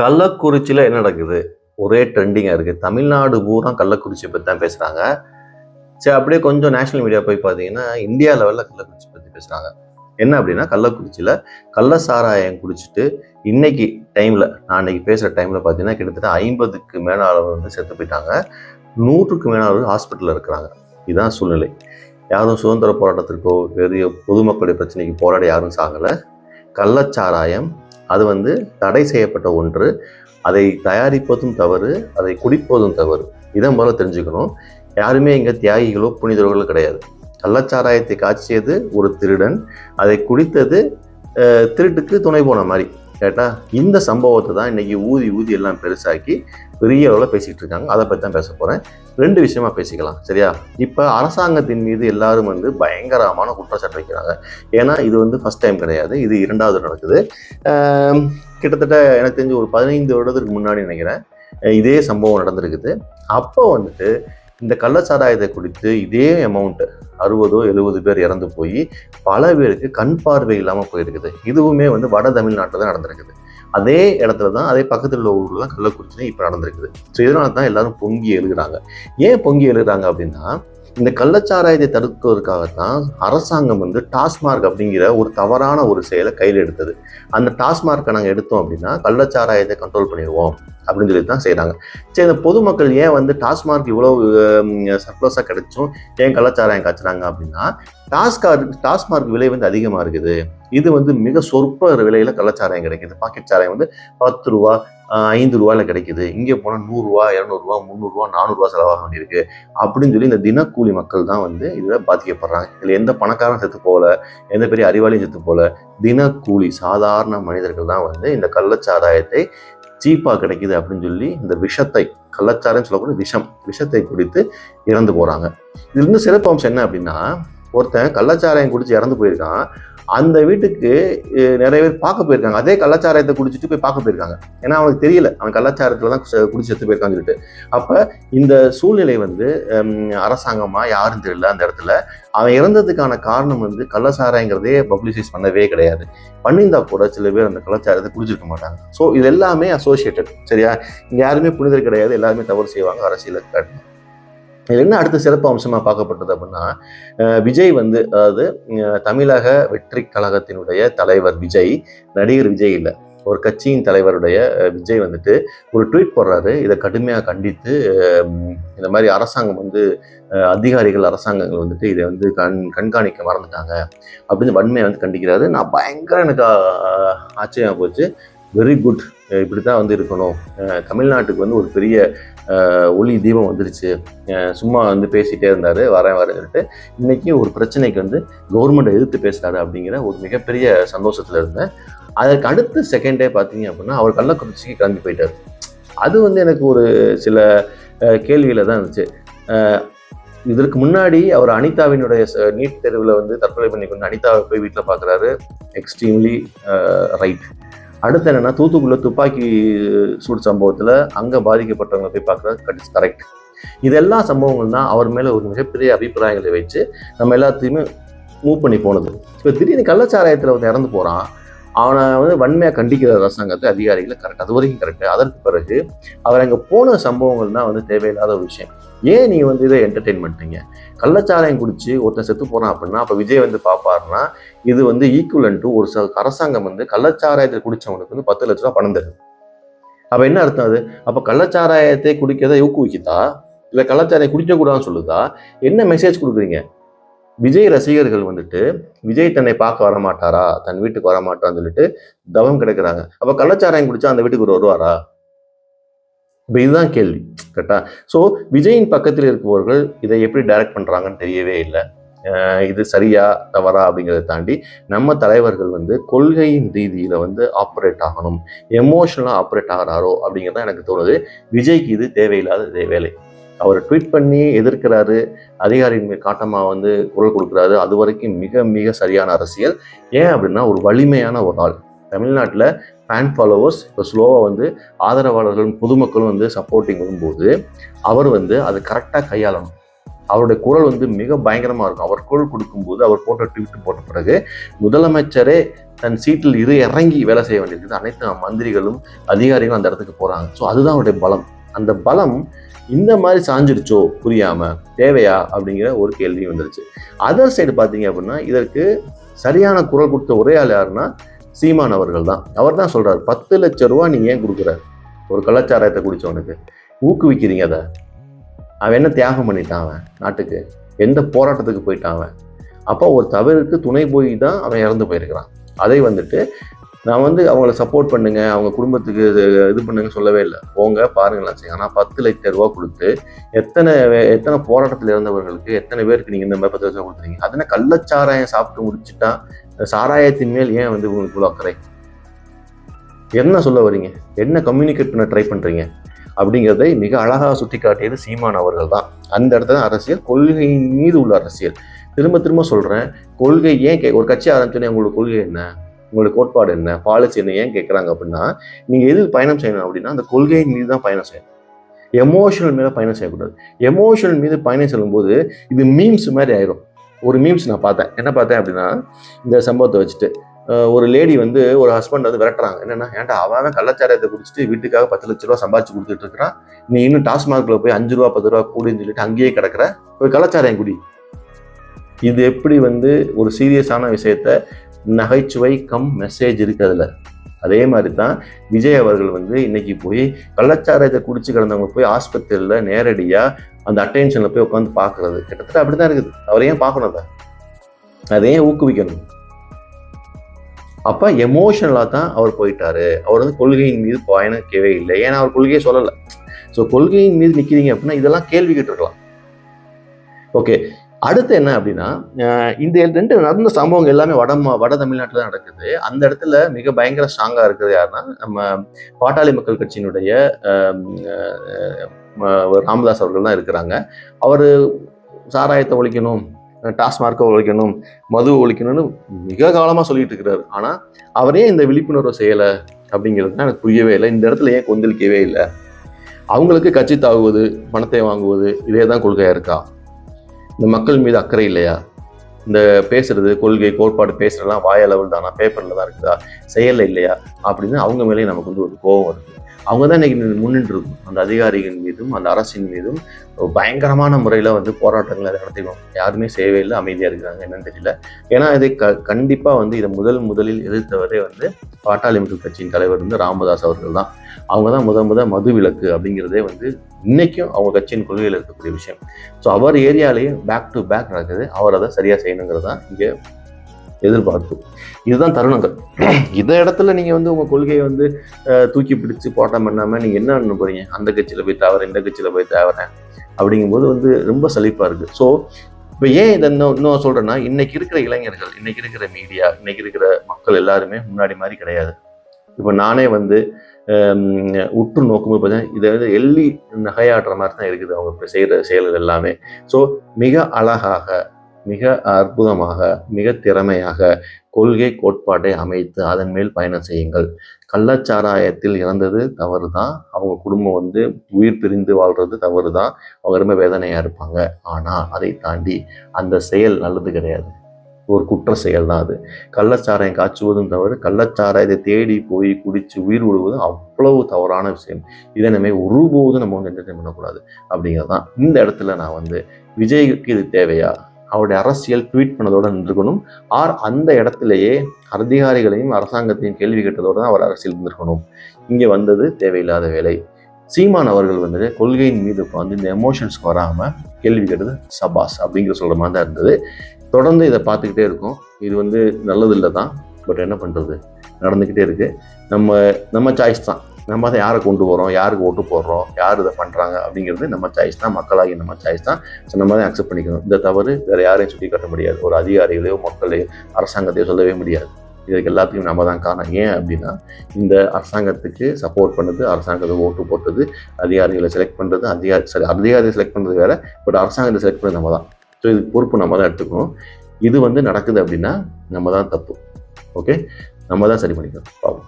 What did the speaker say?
கள்ளக்குறிச்சியில் என்ன நடக்குது? ஒரே ட்ரெண்டிங்காக இருக்குது தமிழ்நாடு பூரா கள்ளக்குறிச்சியை பற்றி தான் பேசுகிறாங்க சரி அப்படியே கொஞ்சம் நேஷனல் மீடியா போய் பார்த்தீங்கன்னா இந்தியா லெவலில் கள்ளக்குறிச்சி பற்றி பேசுகிறாங்க என்ன அப்படின்னா கள்ளக்குறிச்சியில் கள்ள சாராயம் குடிச்சிட்டு இன்னைக்கு டைமில் நான் அன்றைக்கி பேசுகிற டைமில் பார்த்தீங்கன்னா கிட்டத்தட்ட ஐம்பதுக்கு மேலாளர் வந்து செத்து போயிட்டாங்க. நூற்றுக்கு மேலாளர் ஹாஸ்பிட்டலில் இருக்கிறாங்க. இதுதான் சூழ்நிலை. யாரும் சுதந்திர போராட்டத்திற்கோ பெரிய பொதுமக்களுடைய பிரச்சனைக்கு போராட யாரும் சாகலை. கள்ளச்சாராயம் அது வந்து தடை செய்யப்பட்ட ஒன்று. அதை தயாரிப்பதும் தவறு அதை குடிப்பதும் தவறு. இதை முதல்ல தெரிஞ்சுக்கணும். யாருமே இங்கே தியாகிகளோ புனிதர்களோ கிடையாது. கள்ளச்சாராயத்தை காய்ச்சியது ஒரு திருடன் அதை குடித்தது திருட்டுக்கு துணை போன மாதிரி கேட்டால் இந்த சம்பவத்தை தான் இன்றைக்கி ஊதி ஊதி எல்லாம் பெருசாக்கி பெரிய அளவில் பேசிகிட்டு இருக்காங்க. அதை பற்றி தான் பேச போகிறேன் ரெண்டு விஷயமா பேசிக்கலாம் சரியா? இப்போ அரசாங்கத்தின் மீது எல்லாரும் வந்து பயங்கரமான குற்றச்சாட்டு வைக்கிறாங்க. ஏன்னா இது வந்து ஃபஸ்ட் டைம் கிடையாது இது இரண்டாவது நடக்குது. கிட்டத்தட்ட எனக்கு தெரிஞ்சு ஒரு பதினைந்து வருடத்துக்கு முன்னாடி நினைக்கிறேன் இதே சம்பவம் நடந்திருக்குது. அப்போ வந்துட்டு இந்த கள்ளச்சாராயத்தை குடித்து இதே அமௌண்ட்டு அறுபதோ எழுபது பேர் இறந்து போய் பல பேருக்கு கண் பார்வை இல்லாமல் போயிருக்குது. இதுவுமே வந்து வட தமிழ்நாட்டில் தான் நடந்திருக்குது. அதே இடத்துல தான் அதே பக்கத்தில் உள்ள ஊரில் தான் கள்ளக்குறிச்சி இப்போ நடந்திருக்குது. ஸோ இதனால தான் எல்லாரும் பொங்கி எழுகிறாங்க ஏன் பொங்கி எழுகிறாங்க அப்படின்னா இந்த கள்ளச்சாராயத்தை தடுக்கிறதுக்காகத்தான் அரசாங்கம் வந்து டாஸ்மார்க் அப்படிங்கிற ஒரு தவறான ஒரு செயலை கையில் எடுத்தது. அந்த டாஸ்மார்க்கை நாங்கள் எடுத்தோம் அப்படின்னா கள்ளச்சாராயத்தை கண்ட்ரோல் பண்ணிடுவோம் அப்படின்னு சொல்லி தான் செய்கிறாங்க சரி இந்த பொதுமக்கள் ஏன் வந்து டாஸ்மார்க் இவ்வளோ சர்ப்ளஸாக கிடைச்சும் ஏன் கள்ளச்சாராயம் காய்ச்சுறாங்க அப்படின்னா டாஸ்கார் டாஸ்மார்க் விலை வந்து அதிகமாக இருக்குது. இது வந்து மிக சொற்ப விலையில் கள்ளச்சாராயம் கிடைக்குது. பாக்கெட் சாராயம் வந்து பத்து ரூபா ஐந்து ரூபாயில் கிடைக்குது. இங்கே போனால் நூறுரூவா இரநூறுவா முந்நூறுரூவா நானூறுரூவா செலவாக வேண்டியிருக்கு. அப்படின்னு சொல்லி இந்த தினக்கூலி மக்கள் தான் வந்து இதில் பாதிக்கப்படுறாங்க. இதில் எந்த பணக்காரன் செத்து போகல எந்த பெரிய அறிவாளியும் செத்து போகல. தினக்கூலி சாதாரண மனிதர்கள் தான் வந்து இந்த கள்ளச்சாராயத்தை சீப்பாக கிடைக்குது அப்படின்னு சொல்லி இந்த விஷத்தை கள்ளச்சாரம் சொல்லக்கூடிய விஷம் விஷத்தை குடித்து இறந்து போகிறாங்க இதுலேருந்து சிறப்பு அம்சம் என்ன அப்படின்னா ஒருத்தன் கள்ளச்சாராயம் குடித்து இறந்து போயிருக்கான். அந்த வீட்டுக்கு நிறைய பேர் பார்க்க போயிருக்காங்க. அதே கலாச்சாரத்தை குடிச்சிட்டு போய் பார்க்க போயிருக்காங்க. ஏன்னா அவனுக்கு தெரியல. அவன் கலாச்சாரத்தில் தான் குடிச்சு செத்து போயிருக்கான்னு சொல்லிட்டு. அப்போ இந்த சூழ்நிலை வந்து அரசாங்கமாக யாரும் தெரியல அந்த இடத்துல. அவன் இறந்ததுக்கான காரணம் வந்து கள்ளச்சாராயங்கிறதே பப்ளிசைஸ் பண்ணவே கிடையாது. பண்ணியிருந்தா கூட சில பேர் அந்த கலாச்சாரத்தை குடிச்சிருக்க மாட்டாங்க. ஸோ இது எல்லாமே அசோசியேட்டட் சரியா? இங்கே யாருமே புனிதர் கிடையாது. எல்லாருமே தவறு செய்வாங்க. அரசியலுக்கு காட்டணும் இதுல என்ன அடுத்த சிறப்பு அம்சமாக பார்க்கப்பட்டது அப்படின்னா விஜய் வந்து அதாவது தமிழக வெற்றி கழகத்தினுடைய தலைவர் விஜய் நடிகர் விஜய் இல்லை. ஒரு கட்சியின் தலைவருடைய விஜய் வந்துட்டு ஒரு ட்வீட் போடுறாரு. இதை கடுமையாக கண்டித்து இந்த மாதிரி அரசாங்கம் வந்து அதிகாரிகள் அரசாங்கங்கள் வந்துட்டு இதை வந்து கண் கண்காணிக்க மறந்துட்டாங்க. அப்படின்னு வன்மையை வந்து கண்டிக்கிறாரு. நான் பயங்கர எனக்கு ஆச்சரியமாக ஆச்சரியமா போச்சு. வெரி குட் இப்படி தான் வந்து இருக்கணும். தமிழ்நாட்டுக்கு வந்து ஒரு பெரிய ஒளி தீபம் வந்துருச்சு. சும்மா வந்து பேசிட்டே இருந்தார். வரேன் வரேன்ட்டு இன்றைக்கி ஒரு பிரச்சனைக்கு வந்து கவர்மெண்ட் எதிர்த்து பேசுகிறாரு அப்படிங்கிற ஒரு மிகப்பெரிய சந்தோஷத்தில் இருந்தேன். அதற்கு அடுத்த செகண்டே பார்த்தீங்க அப்படின்னா அவர் கள்ளக்குறிச்சிக்கு கிளம்பி போயிட்டார். அது வந்து எனக்கு ஒரு சில கேள்வியில் தான் இருந்துச்சு. இதற்கு முன்னாடி அவர் அனிதாவினுடைய நீட் தேர்வில் வந்து தற்கொலை பண்ணி கொண்டு அனிதாவை போய் வீட்டில் பார்க்குறாரு எக்ஸ்ட்ரீம்லி ரைட் அடுத்து என்னென்னா தூத்துக்குள்ள துப்பாக்கி சூடு சம்பவத்தில் அங்கே பாதிக்கப்பட்டவங்களை போய் பார்க்குறது கட் கரெக்ட் இதெல்லாம் சம்பவங்கள் தான் அவர் மேலே ஒரு மிகப்பெரிய அபிப்பிராயங்களை வச்சு நம்ம எல்லாத்தையுமே மூவ் பண்ணி போனது. இப்போ திடீர்னு கள்ளச்சாராயத்தில் வந்து இறந்து போகிறான் அவனை வந்து வன்மையாக கண்டிக்கிற அரசாங்கத்தை அதிகாரிகளை கரெக்ட் அது வரைக்கும் கரெக்ட் அதற்கு பிறகு அவர் அங்கே போன சம்பவங்கள் தான் வந்து தேவையில்லாத ஒரு விஷயம். ஏன் நீ வந்து இதை என்டர்டெயின் பண்ணிட்டீங்க? கள்ளச்சாராயம் குடிச்சு ஒருத்தன் செத்து போறான் அப்படின்னா அப்போ விஜய் வந்து பார்ப்பாருன்னா இது வந்து ஈக்குவலன்ட்டு ஒரு ச அரசாங்கம் வந்து கள்ளச்சாராயத்தை குடித்தவனுக்கு வந்து பத்து லட்ச ரூபா பணம் தருது. அப்போ என்ன அர்த்தம் அது? அப்போ கள்ளச்சாராயத்தை குடிக்கிறத ஊக்குவிக்குதா? இல்லை கள்ளச்சாராயம் குடிக்கக்கூடாதுன்னு சொல்லுதா? என்ன மெசேஜ் கொடுக்குறீங்க? விஜய் ரசிகர்கள் வந்துட்டு விஜய் தன்னை பார்க்க வர மாட்டாரா தன் வீட்டுக்கு வர மாட்டான்னு சொல்லிட்டு தவம் கிடைக்கிறாங்க. அப்போ கள்ளச்சாராயம் குடிச்சா அந்த வீட்டுக்கு ஒரு வருவாரா? இப்போ இதுதான் கேள்வி கரெக்டா ஸோ விஜயின் பக்கத்தில் இருப்பவர்கள் இதை எப்படி டைரக்ட் பண்ணுறாங்கன்னு தெரியவே இல்லை. இது சரியா தவறா அப்படிங்கிறத தாண்டி நம்ம தலைவர்கள் வந்து கொள்கையின் ரீதியில் வந்து ஆப்ரேட் ஆகணும். எமோஷனலாக ஆப்ரேட் ஆகிறாரோ அப்படிங்கிறது எனக்கு தோணுது. விஜய்க்கு இது தேவையில்லாத இதே வேலை அவர் ட்வீட் பண்ணி எதிர்க்கிறாரு அதிகாரியின் மீது காட்டமாக வந்து குரல் கொடுக்குறாரு அது வரைக்கும் மிக மிக சரியான அரசியல். ஏன் அப்படின்னா ஒரு வலிமையான ஒரு ஆள் தமிழ்நாட்டில் ஃபேன் ஃபாலோவர்ஸ் இப்போ ஸ்லோவாக வந்து ஆதரவாளர்களும் பொதுமக்களும் வந்து சப்போர்ட்டிங் வரும்போது அவர் வந்து அதை கரெக்டாக கையாளணும். அவருடைய குரல் வந்து மிக பயங்கரமாக இருக்கும். அவர் குரல் கொடுக்கும்போது அவர் போட்ட ட்வீட் போட்ட பிறகு முதலமைச்சரே தன் சீட்டில் இரு இறங்கி வேலை செய்ய வேண்டியிருக்குது. அனைத்து மந்திரிகளும் அதிகாரிகளும் அந்த இடத்துக்கு போகிறாங்க ஸோ அதுதான் அவருடைய பலம். அந்த பலம் இந்த மாதிரி சாஞ்சிருச்சோ புரியாம தேவையா அப்படிங்கிற ஒரு கேள்வி வந்துருச்சு. அதர் சைடு பார்த்தீங்க அப்படின்னா இதற்கு சரியான குரல் கொடுத்த ஒரே ஆள் யாருன்னா சீமான் அவர்கள் தான். அவர் தான் சொல்றாரு பத்து லட்ச ரூபா நீங்க ஏன் கொடுக்குற? ஒரு கலாச்சாரத்தை குடிச்சவனுக்கு ஊக்குவிக்கிறீங்க அதை. அவன் என்ன தியாகம் பண்ணிட்டான் அவன் நாட்டுக்கு? எந்த போராட்டத்துக்கு போயிட்டான் அவன்? அப்போ ஒரு தவறுக்கு துணை போய் தான் அவன் இறந்து போயிருக்கிறான். அதை வந்துட்டு நான் வந்து அவங்கள சப்போர்ட் பண்ணுங்க அவங்க குடும்பத்துக்கு இது இது பண்ணுங்க சொல்லவே இல்லை. போங்க பாருங்களேன் சரி ஆனால் பத்து லட்ச ரூபா கொடுத்து எத்தனை எத்தனை போராட்டத்தில் இருந்தவர்களுக்கு எத்தனை பேருக்கு நீங்கள் இந்த மாதிரி பத்து லட்சம் கொடுத்துருங்க அதனை கள்ளச்சாராயம் சாப்பிட்டு முடிச்சுட்டா இந்த சாராயத்தின் மேல் ஏன் வந்து உங்களுக்கு இவ்வளோ அக்கறை? என்ன சொல்ல வரீங்க என்ன கம்யூனிகேட் பண்ண ட்ரை பண்ணுறீங்க அப்படிங்கிறதை மிக அழகாக சுட்டி காட்டியது சீமான் அவர்கள் தான். அந்த இடத்துல அரசியல் கொள்கையின் மீது உள்ள அரசியல். திரும்ப திரும்ப சொல்கிறேன் கொள்கை ஏன் கே ஒரு கட்சி ஆரம்பிச்சோன்னே உங்களோட கொள்கை என்ன? உங்களோட கோட்பாடு என்ன? பாலிசி என்ன? ஏன் கேட்குறாங்க அப்படின்னா நீங்கள் எது பயணம் செய்யணும் அப்படின்னா அந்த கொள்கையின் மீது தான் பயணம் செய்யணும். எமோஷனல் மேலே பயணம் செய்யக்கூடாது. எமோஷனல் மீது பயணம் செல்லும்போது இது மீம்ஸ் மாதிரி ஆயிரும். ஒரு மீம்ஸ் நான் பார்த்தேன். என்ன பார்த்தேன் அப்படின்னா இந்த சம்பவத்தை வச்சுட்டு ஒரு லேடி வந்து ஒரு ஹஸ்பண்ட் வந்து விரட்டுறாங்க. என்னன்னா ஏன்டா அவன் கள்ளச்சாரத்தை குடிச்சிட்டு வீட்டுக்காக பத்து லட்ச ரூபா சம்பாதிச்சு கொடுத்துட்டு இருக்கிறான். நீ இன்னும் டாஸ்மார்க்கில் போய் அஞ்சு ரூபா பத்து ரூபா கூடுன்னு சொல்லிட்டு அங்கேயே கிடக்கிற ஒரு கள்ளச்சாரம் குடி. இது எப்படி வந்து ஒரு சீரியஸான விஷயத்த நகைச்சுவை கம் மெசேஜ் இருக்கு அதுல அதே மாதிரி தான் விஜய் அவர்கள் வந்து இன்னைக்கு போய் கள்ளச்சாராயத்தை குடிச்சு கிடந்தவங்க போய் ஆஸ்பத்திரியில் நேரடியாக அந்த அட்டென்ஷனில் போய் உட்காந்து பார்க்கறது. கிட்டத்தட்ட அப்படி தான் இருக்குது அவரையும் பார்க்கணும் அதை? அதையும் ஊக்குவிக்கணும்? அப்போ எமோஷனலாக தான் அவர் போயிட்டாரு. அவர் வந்து கொள்கையின் மீது பயணிக்கவே இல்லை. ஏன்னா அவர் கொள்கையை சொல்லலை. ஸோ கொள்கையின் மீது நிற்கிறீங்க அப்படின்னா இதெல்லாம் கேள்வி கேட்டுருக்கலாம். ஓகே அடுத்து என்ன அப்படின்னா இந்த ரெண்டு நடந்த சம்பவங்கள் எல்லாமே வட வட தமிழ்நாட்டில் தான் நடக்குது. அந்த இடத்துல மிக பயங்கர ஸ்ட்ராங்காக இருக்கிறது யாருன்னா நம்ம பாட்டாளி மக்கள் கட்சியினுடைய ராமதாஸ் அவர்கள் தான் இருக்கிறாங்க. அவர் சாராயத்தை ஒழிக்கணும் டாஸ்மார்க்கை ஒழிக்கணும் மது ஒழிக்கணும்னு மிக காலமாக சொல்லிட்டு இருக்கிறாரு. ஆனால் அவரே இந்த விழிப்புணர்வு செய்யலை அப்படிங்கிறது தான் எனக்கு புரியவே இல்லை. இந்த இடத்துல ஏன் கொந்தளிக்கவே இல்லை? அவங்களுக்கு கட்சி தாவுவது பணத்தை வாங்குவது இதே தான் கொள்கையாக இருக்கா? இந்த மக்கள் மீது அக்கறை இல்லையா? இந்த பேசுறது கொள்கை கோட்பாடு பேசுறதுலாம் வாய அளவில் தானா பேப்பர்ல தான் இருக்குதா? செயலில் இல்லையா? அப்படின்னு அவங்க மேலேயும் நமக்கு வந்து ஒரு கோபம் வருது. அவங்க தான் இன்னைக்கு முன்னின்று இருக்கும் அந்த அதிகாரிகள் மீதும் அந்த அரசின் மீதும் பயங்கரமான முறையில் வந்து போராட்டங்களை நடத்திடும் யாருமே செய்யவே இல்லை அமைதியாக இருக்கிறாங்க என்னன்னு தெரியல. ஏன்னா இதை க கண்டிப்பாக வந்து இதை முதல் முதலில் எதிர்த்தவரே வந்து பாட்டாளி மக்கள் கட்சியின் தலைவர் வந்து ராமதாஸ் அவர்கள் தான் அவங்க தான் முத முத மது விலக்கு அப்படிங்கிறதே வந்து இன்னைக்கும் அவங்க கட்சியின் கொள்கையில் இருக்கக்கூடிய விஷயம். ஸோ அவர் ஏரியாலேயே பேக் டு பேக் நடக்குது. அவர் அதை சரியாக செய்யணுங்கிறது தான் இங்கே எதிர்பார்ப்பு. இதுதான் தருணங்கள். இந்த இடத்துல நீங்கள் வந்து உங்கள் கொள்கையை வந்து தூக்கி பிடிச்சு போட்டம் பண்ணாமல் நீங்கள் என்ன பண்ண அந்த கட்சியில் போய் தவறேன் இந்த கட்சியில் போய் தவறேன் அப்படிங்கும்போது வந்து ரொம்ப சலிப்பாக இருக்குது ஸோ இப்போ ஏன் இதை இன்னும் இன்னும் சொல்கிறேன்னா இன்றைக்கி இருக்கிற இளைஞர்கள் இன்னைக்கு இருக்கிற மீடியா இன்றைக்கி இருக்கிற மக்கள் எல்லாருமே முன்னாடி மாதிரி கிடையாது. இப்போ நானே வந்து உற்று நோக்கும்போது பார்த்தீங்கன்னா இதை வந்து எள்ளி நகையாடுற மாதிரி தான் இருக்குது அவங்க இப்போ செய்கிற செயல்கள் எல்லாமே. ஸோ மிக அழகாக மிக அற்புதமாக மிக திறமையாக கொள்கை கோட்பாட்டை அமைத்து அதன் மேல் பயணம் செய்யுங்கள். கள்ளச்சாராயத்தில் இறந்தது தவறு தான் அவங்க குடும்பம் வந்து உயிர் பிரிந்து வாழ்றது தவறு தான் அவங்க ரொம்ப வேதனையாக இருப்பாங்க. ஆனால் அதை தாண்டி அந்த செயல் நல்லது கிடையாது. ஒரு குற்ற செயல் தான் அது. கள்ளச்சாராயம் காய்ச்சுவதும் தவறு. கள்ளச்சாராயத்தை தேடி போய் குடித்து உயிர் விடுவதும் அவ்வளவு தவறான விஷயம். இதை நம்ம ஒருபோதும் நம்ம வந்து என்டர்டைன் பண்ணக்கூடாது. அப்படிங்கிறது தான் இந்த இடத்துல நான் வந்து விஜய்க்கு இது தேவையா? அவருடைய அரசியல் ட்வீட் பண்ணதோடு நின்றுக்கணும். ஆர் அந்த இடத்திலேயே அதிகாரிகளையும் அரசாங்கத்தையும் கேள்வி கேட்டதோடு தான் அவர் அரசியல் இருந்திருக்கணும். இங்கே வந்தது தேவையில்லாத வேலை. சீமான் அவர்கள் வந்து கொள்கையின் மீது உட்காந்து இந்த எமோஷன்ஸ்க்கு வராமல் கேள்வி கேட்டது சபாஸ் அப்படிங்கிற சொல்கிற மாதிரி தான் இருந்தது. தொடர்ந்து இதை பார்த்துக்கிட்டே இருக்கும். இது வந்து நல்லதில்லை தான் பட் என்ன பண்ணுறது நடந்துக்கிட்டே இருக்குது நம்ம நம்ம சாய்ஸ் தான். நம்ம அதை யாரை கொண்டு வரோம் யாருக்கு ஓட்டு போடுறோம் யார் இதை பண்ணுறாங்க அப்படிங்கிறது நம்ம சாய்ஸ் தான். மக்களாகி நம்ம சாய்ஸ் தான். ஸோ நம்ம தான் அக்செப்ட் பண்ணிக்கணும். இந்த தவறு வேறு யாரையும் சுட்டி காட்ட முடியாது. ஒரு அதிகாரிகளையோ மக்களையோ அரசாங்கத்தையோ சொல்லவே முடியாது. இதுக்கு எல்லாத்துக்கும் நம்ம தான் காரணம். ஏன் அப்படின்னா இந்த அரசாங்கத்துக்கு சப்போர்ட் பண்ணுறது அரசாங்கத்தை ஓட்டு போட்டது அதிகாரிகளை செலக்ட் பண்ணுறது அதிகாரி சரி அதிகாரியை செலக்ட் பண்ணுறது வேறு பட் அரசாங்கத்தை செலக்ட் பண்ணுறது நம்ம தான். ஸோ இதுக்கு பொறுப்பு நம்ம தான் எடுத்துக்கணும். இது வந்து நடக்குது அப்படின்னா நம்ம தான் தப்பு. ஓகே நம்ம தான் சரி பண்ணிக்கணும். பாவம்.